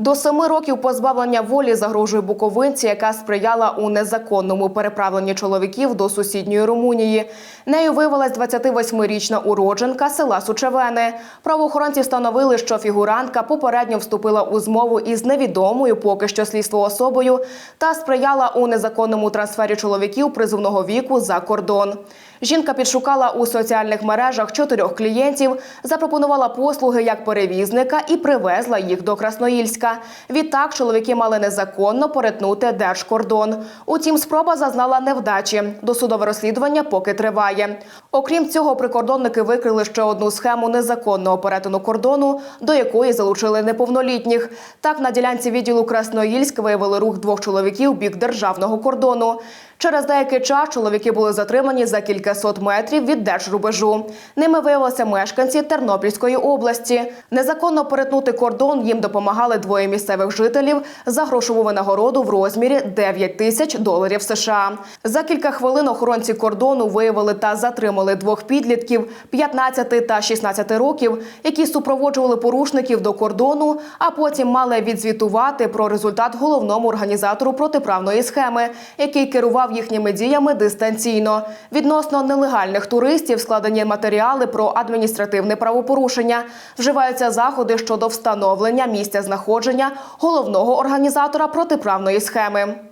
До семи років позбавлення волі загрожує буковинці, яка сприяла у незаконному переправленні чоловіків до сусідньої Румунії. Нею виявилась 28-річна уродженка села Сучевени. Правоохоронці встановили, що фігурантка попередньо вступила у змову із невідомою поки що слідство особою та сприяла у незаконному трансфері чоловіків призовного віку за кордон. Жінка підшукала у соціальних мережах чотирьох клієнтів, запропонувала послуги як перевізника і привезла їх до Красноїльська. Відтак чоловіки мали незаконно перетнути держкордон. Утім, спроба зазнала невдачі. Досудове розслідування поки триває. Окрім цього, прикордонники викрили ще одну схему незаконного перетину кордону, до якої залучили неповнолітніх. Так на ділянці відділу Красноїльськ виявили рух двох чоловіків бік державного кордону. Через деякий час чоловіки були затримані за кількасот метрів від держрубежу. Ними виявилися мешканці Тернопільської області. Незаконно перетнути кордон їм допомагали двоє місцевих жителів за грошову винагороду в розмірі 9 тисяч доларів США. За кілька хвилин охоронці кордону виявили та затримали двох підлітків 15 та 16 років, які супроводжували порушників до кордону, а потім мали відзвітувати про результат головному організатору протиправної схеми, який керував їхніми діями дистанційно. Відносно нелегальних туристів складені матеріали про адміністративне правопорушення. Вживаються заходи щодо встановлення місця знаходження головного організатора протиправної схеми.